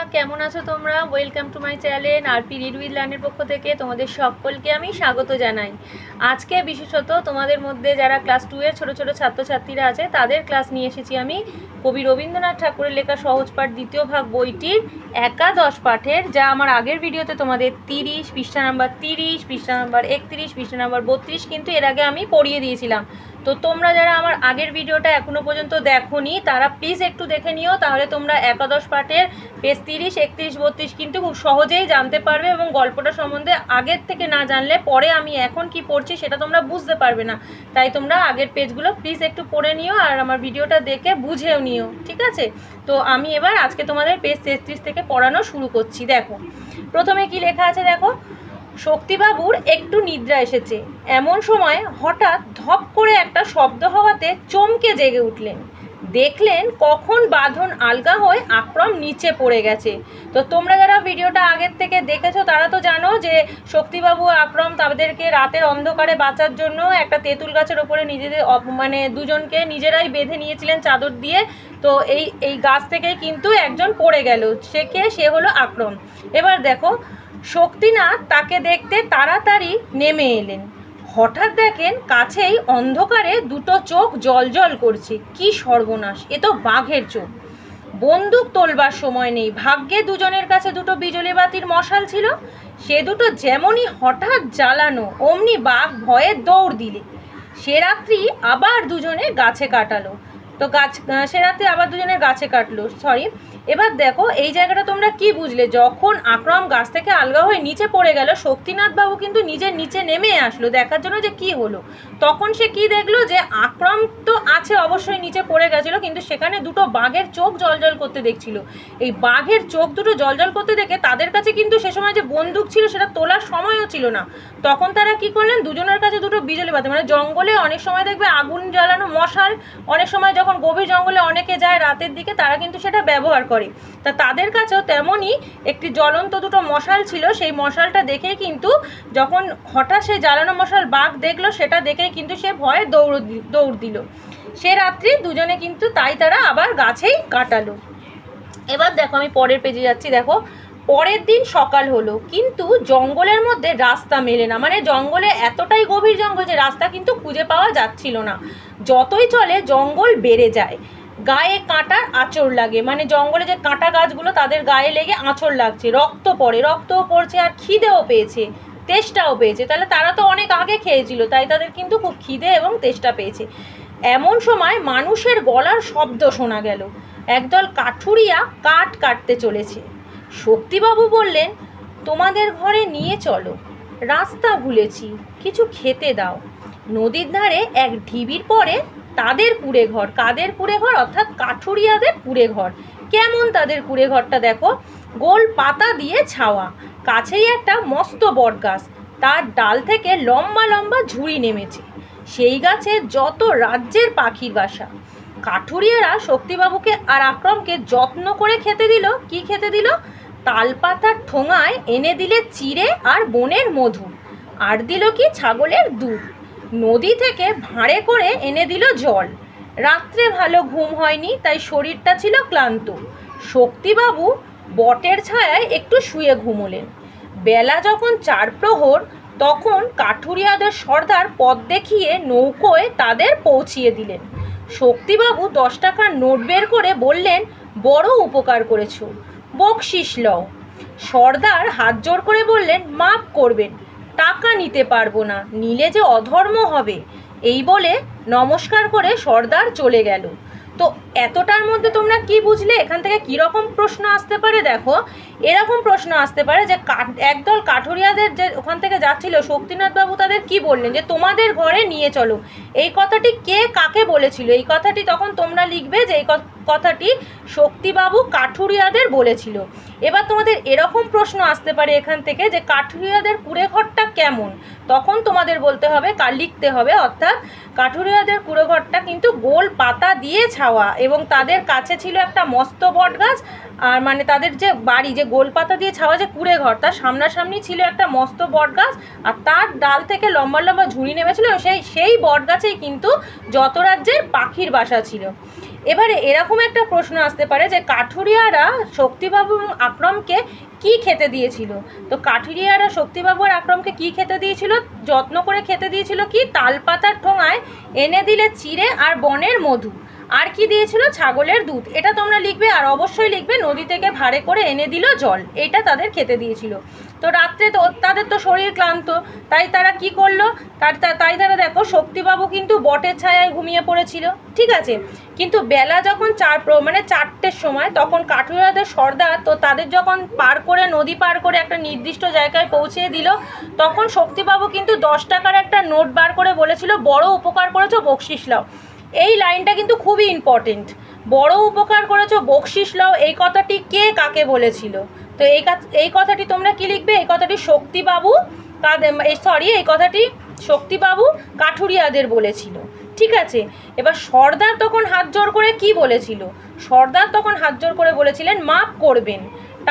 বন্ধুরা, কেমন আছো তোমরা? Welcome to my channel R P read with লার্নের পক্ষ থেকে তোমাদের সকলকে আমি স্বাগত জানাই। আজকে বিশেষত তোমাদের মধ্যে যারা ক্লাস টু এর ছোটো ছোটো ছাত্রছাত্রীরা আছে, তাদের ক্লাস নিয়ে এসেছি আমি কবি রবীন্দ্রনাথ ঠাকুরের লেখা সহজ পাঠ দ্বিতীয় ভাগ বইটির একাদশ পাঠের, যা আমার আগের ভিডিওতে তোমাদের তিরিশ, পৃষ্ঠা নাম্বার তিরিশ, পৃষ্ঠা নাম্বার একত্রিশ, পৃষ্ঠা নাম্বার বত্রিশ, কিন্তু এর আগে আমি পড়িয়ে দিয়েছিলাম। তো তোমরা যারা আমার আগের ভিডিওটা এখনও পর্যন্ত দেখোনি, তারা প্লিজ একটু দেখে নিও, তাহলে তোমরা একাদশ পাঠের পেজ তিরিশ, একত্রিশ, বত্রিশ কিন্তু খুব সহজেই জানতে পারবে এবং গল্পটা সম্বন্ধে আগের থেকে না জানলে পরে আমি এখন কি পড়ছি সেটা তোমরা বুঝতে পারবে না। তাই তোমরা আগের পেজগুলো প্লিজ একটু পড়ে নিও আর আমার ভিডিওটা দেখে বুঝেও নিও, ঠিক আছে? তো আমি এবার আজকে তোমাদের পেজ তেত্রিশ থেকে পড়ানো শুরু করছি, দেখো। প্রথমে কি লেখা আছে দেখো? শক্তিবাবুর একটু নিদ্রা এসেছে। এমন সময় হঠাৎ ধপ করে একটা শব্দ হওয়াতে চমকে জেগে উঠলেন। দেখলেন কখন বাঁধন আলগা হয়ে আক্রম নিচে পড়ে গেছে। তো তোমরা যারা ভিডিওটা আগের থেকে দেখেছ, তারা তো জানো যে শক্তিবাবু আক্রম তাদেরকে রাতের অন্ধকারে বাঁচার জন্য একটা তেঁতুল গাছের ওপরে নিজেদের মানে দুজনকে নিজেরাই বেঁধে নিয়েছিলেন চাদর দিয়ে। তো এই এই গাছ থেকে কিন্তু একজন পড়ে গেল। সে কে? সে হলো আক্রম এবার দেখো শক্তিনাথ তাকে দেখতে তাড়াতাড়ি নেমে এলেন। হঠাৎ দেখেন কাছেই অন্ধকারে দুটো চোখ জলজল করছে। কি সর্বনাশ, এ তো বাঘের চোখ। বন্দুক তোলবার সময় নেই। ভাগ্যে দুজনের কাছে দুটো বিজলি বাতির মশাল ছিল। সে দুটো যেমনই হঠাৎ জ্বালানো, অমনি বাঘ ভয়ে দৌড় দিলে। সে রাত্রি আবার দুজনে গাছে কাটালো। তো গাছ, সে রাত্রি আবার দুজনে গাছে কাটলো সরি এবার দেখো, এই জায়গাটা তোমরা কি বুঝলে? যখন আক্রম গাছ থেকে আলগা হয়ে নিচে পড়ে গেল, শক্তিনাথ বাবু কিন্তু নিজের নিচে নেমে আসলো, দেখার জন্য যে কি হলো। তখন সে কি দেখল? যে আক্রম তো আছে, অবশ্যই নিচে পড়ে গেছিল, কিন্তু সেখানে দুটো বাঘের চোখ জলজল করতে দেখছিল। এই বাঘের চোখ দুটো জলজল করতে দেখে তাদের কাছে কিন্তু সে সময় যে বন্দুক ছিল, সেটা তোলার সময়ও ছিল না। তখন তারা কি করলেন? দুজনের কাছে দুটো বিজলি বাতি মানে জঙ্গলে অনেক সময় দেখবে আগুন জ্বালানো মশাল, অনেক সময় যখন গভীর জঙ্গলে অনেকে যায়, রাতের দিকে তারা কিন্তু সেটা ব্যবহার করে। তা তাদের কাছেও তেমনই একটি জ্বলন্ত দুটো মশাল ছিল। সেই মশালটা দেখে কিন্তু যখন হঠাৎ সেই জ্বালানো মশাল বাঘ দেখল, সেটা দেখে কিন্তু সে ভয়ে দৌড় দৌড় দিল। সে রাত্রি দুজনে কিন্তু তাই তারা আবার গাছেই কাটালো। এবার দেখো আমি পরের পেজে যাচ্ছি, দেখো। পরের দিন সকাল হলো, কিন্তু জঙ্গলের মধ্যে রাস্তা মেলে না। মানে জঙ্গলে এতটাই গভীর জঙ্গল যে রাস্তা কিন্তু খুঁজে পাওয়া যাচ্ছিল না। যতই চলে, জঙ্গল বেড়ে যায়। গায়ে কাঁটার আঁচড় লাগে। মানে জঙ্গলে যে কাঁটা গাছগুলো, তাদের গায়ে লেগে আঁচড় লাগছে। রক্ত পড়ে, রক্তও পড়ছে আর খিদেও পেয়েছে, তেষ্টাও পেয়েছে। তাহলে তারা তো অনেক আগে খেয়েছিল, তাই তাদের কিন্তু খুব খিদে এবং তেষ্টা পেয়েছে। এমন সময় মানুষের গলার শব্দ শোনা গেল। একদল কাঠুরিয়া কাঠ কাটতে চলেছে। শক্তিবাবু বললেন, তোমাদের ঘরে নিয়ে চলো, রাস্তা ভুলেছি, কিছু খেতে দাও। নদীর ধারে এক ঢিবির পরে তাদের কুড়ে ঘর কাদের কুড়ে ঘর অর্থাৎ কাঠুরিয়াদের কুড়ে ঘর কেমন তাদের কুড়ে ঘরটা দেখো? গোল পাতা দিয়ে ছাওয়া, কাছেই একটা মস্ত বট গাছ তার ডাল থেকে লম্বা লম্বা ঝুড়ি নেমেছে। সেই গাছে যত রাজ্যের পাখির বাসা। কাঠুরিয়ারা শক্তিবাবুকে আর আক্রমকে যত্ন করে খেতে দিল। কি খেতে দিল? তালপাতার ঠোঙায় এনে দিলে চিড়ে আর বনের মধু। আর দিল কি ছাগলের দুধ। নদী থেকে ভাঁড়ে করে এনে দিল জল। রাত্রে ভালো ঘুম হয়নি, তাই শরীরটা ছিল ক্লান্ত। শক্তিবাবু বটের ছায়ায় একটু শুয়ে ঘুমোলেন। বেলা যখন চার প্রহর, তখন কাঠুরিয়াদের সর্দার পথ দেখিয়ে নৌকোয় তাদের পৌঁছিয়ে দিলেন। শক্তিবাবু দশ টাকার নোট বের করে বললেন, বড় উপকার করেছ, বকশিস লও। সর্দার হাত জোর করে বললেন, মাপ করবেন। টাকা নিতে পারব না। নিলে যে অধর্ম হবে। এই বলে নমস্কার করে সর্দার চলে গেল। তো এতটার মধ্যে তোমরা কি বুঝলে? এখান থেকে কীরকম প্রশ্ন আসতে পারে দেখো? এরকম প্রশ্ন আসতে পারে যে একদল কাঠুরিয়াদের যে ওখান থেকে যাচ্ছিল, শক্তিনাথ বাবু তাদের কি বললেন? যে তোমাদের ঘরে নিয়ে চলো। এই কথাটি কে কাকে বলেছিল? এই কথাটি তখন তোমরা লিখবে যে এই কথাটি শক্তিবাবু কাঠুরিয়াদের বলেছিল। এবার তোমাদের এরকম প্রশ্ন আসতে পারে এখান থেকে যে কাঠুরিয়াদের কুড়ে ঘরটা কেমন? তখন তোমাদের বলতে হবে কার লিখতে হবে, অর্থাৎ কাঠুরিয়াদের কুড়ে ঘরটা কিন্তু গোল পাতা দিয়ে ছাওয়া এবং তাদের কাছে ছিল একটা মস্ত বট গাছ আর মানে তাদের যে বাড়ি, যে গোল পাতা দিয়ে ছাওয়া যে কুড়ে ঘর তার সামনাসামনি ছিল একটা মস্ত বট গাছ আর তার ডাল থেকে লম্বা লম্বা ঝুড়ি নেমেছিল সেই সেই বট গাছেই কিন্তু যত রাজ্যের পাখির বাসা ছিল। এবারে এরকম একটা প্রশ্ন আসতে পারে যে কাঠুরিয়ারা শক্তিবাবু এবং আকরমকে কি খেতে দিয়েছিল? তো কাঠুরিয়ারা শক্তিবাবু আর আকরমকে কি খেতে দিয়েছিল? যত্ন করে খেতে দিয়েছিল কি? তালপাতার ঠোঙায় এনে দিলে চিড়ে আর বনের মধু। আর কি দিয়েছিল? ছাগলের দুধ। এটা তোমরা লিখবে আর অবশ্যই লিখবে, নদী থেকে ভাড়ে করে এনে দিল জল। এটা তাদের খেতে দিয়েছিল। তো রাত্রে তো, তাদের তো শরীর ক্লান্ত। তাই তারা কি করল? তার তাই তারা দেখো, শক্তিবাবু কিন্তু বটের ছায়ায় ঘুমিয়ে পড়েছিল। ঠিক আছে? কিন্তু বেলা যখন চার প্র- মানে চারটের সময়, তখন কাঠুরাদের সর্দার তো তাদের যখন পার করে, নদী পার করে একটা নির্দিষ্ট জায়গায় পৌঁছে দিল, তখন শক্তিবাবু কিন্তু দশ টাকার একটা নোট বার করে বলেছিল, বড় উপকার করেছ, বকশিস লাও। এই লাইনটা কিন্তু খুবই ইম্পর্টেন্ট বড় উপকার করেছ, বকশিস লও, এই কথাটি কে কাকে বলেছিল? তো এই এই কথাটি তোমরা কি লিখবে? এই কথাটি শক্তিবাবু সরি এই কথাটি শক্তিবাবু কাঠুরিয়াদের বলেছিল। ঠিক আছে। এবার সর্দার তখন হাত জোর করে কি বলেছিল? সর্দার তখন হাত জোর করে বলেছিলেন মাপ করবেন,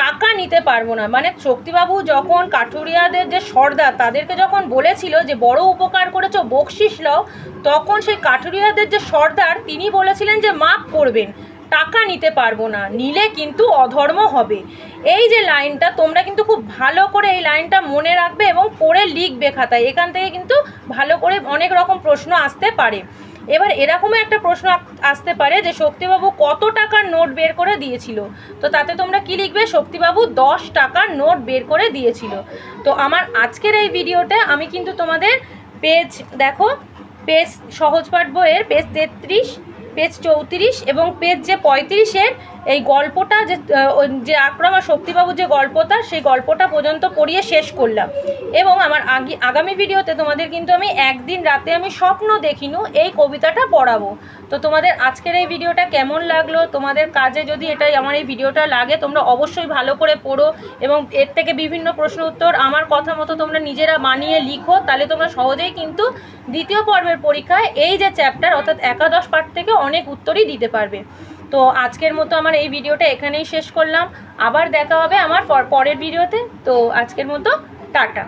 টাকা নিতে পারব না। মানে শক্তিবাবু যখন কাঠুরিয়াদের যে সর্দার, তাদেরকে যখন বলেছিল যে, বড় উপকার করেছ, বকশিস লও তখন সেই কাঠুরিয়াদের যে সর্দার, তিনি বলেছিলেন যে মাপ করবেন। টাকা নিতে পারব না, নিলে কিন্তু অধর্ম হবে। এই যে লাইনটা, তোমরা কিন্তু খুব ভালো করে এই লাইনটা মনে রাখবে এবং পড়ে লিখবে খাতায়। এখান থেকে কিন্তু ভালো করে অনেক রকম প্রশ্ন আসতে পারে। এবার এরকমও একটা প্রশ্ন আসতে পারে যে, শক্তিবাবু কত টাকার নোট বের করে দিয়েছিল? তো তাতে তোমরা কি লিখবে? শক্তিবাবু দশ টাকার নোট বের করে দিয়েছিল। তো আমার আজকের এই ভিডিওতে আমি কিন্তু তোমাদের পেজ, দেখো, পেজ সহজপাঠ বইয়ের পেজ তেত্রিশ পেজ চৌত্রিশ এবং পেজ যে পঁয়ত্রিশের এই গল্পটা যে যে আক্রম আর শক্তিবাবুর যে গল্পটা, সেই গল্পটা পর্যন্ত পড়িয়ে শেষ করলাম। এবং আমার আগে, আগামী ভিডিওতে তোমাদের কিন্তু আমি একদিন রাতে আমি স্বপ্ন দেখিনু, এই কবিতাটা পড়াবো। তো তোমাদের আজকের এই ভিডিওটা কেমন লাগল? তোমাদের কাজে যদি এটাই আমার এই ভিডিওটা লাগে, তোমরা অবশ্যই ভালো করে পড়ো এবং এর থেকে বিভিন্ন প্রশ্ন উত্তর আমার কথা মতো তোমরা নিজেরা বানিয়ে লিখো, তাহলে তোমরা সহজেই কিন্তু দ্বিতীয় পর্বের পরীক্ষায় এই যে চ্যাপ্টার অর্থাৎ একাদশ পাঠ থেকে অনেক উত্তরই দিতে পারবে। তো আজকের মতো আমার এই ভিডিওটা এখানেই শেষ করলাম। আবার দেখা হবে আমার পর- পরের ভিডিওতে। তো আজকের মতো টাটা।